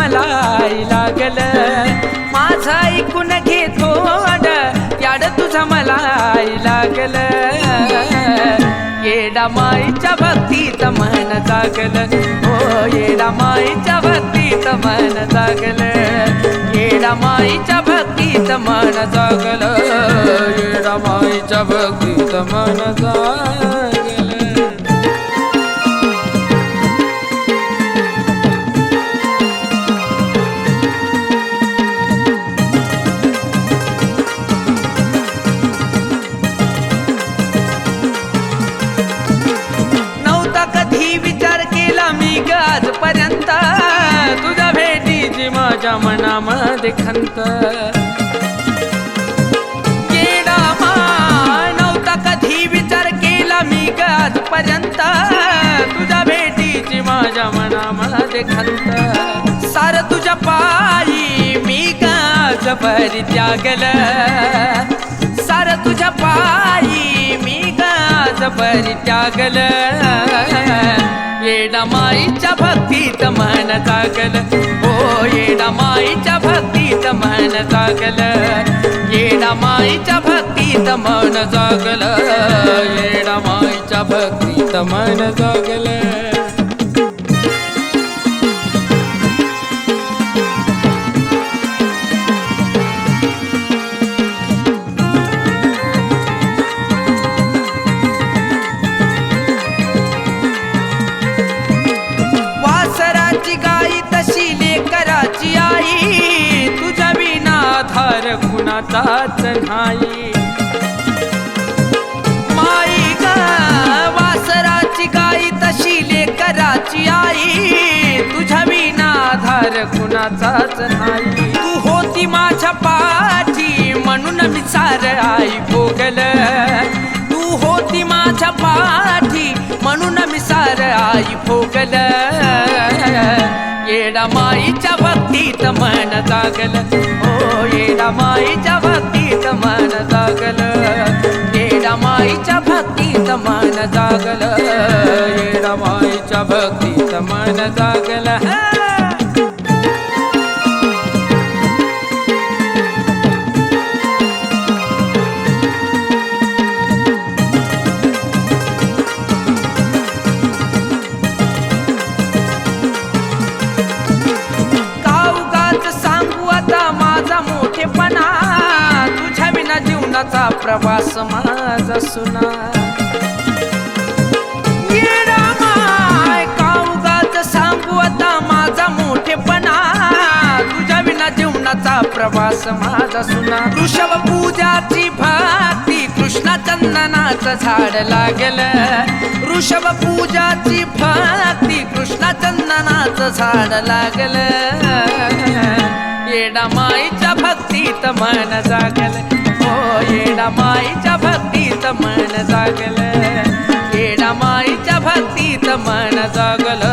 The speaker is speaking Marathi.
मला लागल. माझा ऐकून घेतो याड तुझा मला लागल. येडा माईच्या भक्तीत मन जागल. हो येडा माईच्या भक्तीत मन जागल. येडा माईच्या भक्तीत मन जागल. येडा माईच्या भक्तीत मन जागल. माझ्या मनामध्ये खंत. येडा माय, नव्हता कधी विचार केला मी ग आजपर्यंत. तुझ्या भेटीची माझ्या मनामध्ये खंत. सार तुझ्या पायी मी गाज बरी त्यागल. सार तुझ्या पायी मी गाज बरी त्यागल. येडा माईच्या भक्तीत मन जागल. मन येडा माईच्या भक्तीत मन जागल. येडा माईच्या भक्तीत मन जागल. धार कुणाचाच नाही माई ग वासराची गाई तशी लेकराची आई. तुझ्या विना धार कुणाचाच नाही. तू होती माझ्या पाठी म्हणून विचार आई भोगल. तू होती माझ्या पाठी म्हणून विचार आई भोगल. येडा माईच्या भक्तीत मन जागल. ओ येडा माईच्या भक्तीत मन जागल. येडा माईच्या भक्तीत मन जागल. येडा माईच्या भक्तीत मन जागल. विना प्रवास माझा सुना. सांगू आता माझा मोठेपणा. तुझ्या विना जीवनाचा प्रवास माझा सुना. ऋषभ पूजाची भक्ती कृष्णा चंदनाचं झाड लागल. ऋषभ पूजाची भक्ती कृष्णा चंदनाचं झाड लागल. येडा माईच्या भक्तीत मन जागल. येडा माईच्या भक्तीत मन जागल. येडा माईच्या भक्तीत मन जागलं.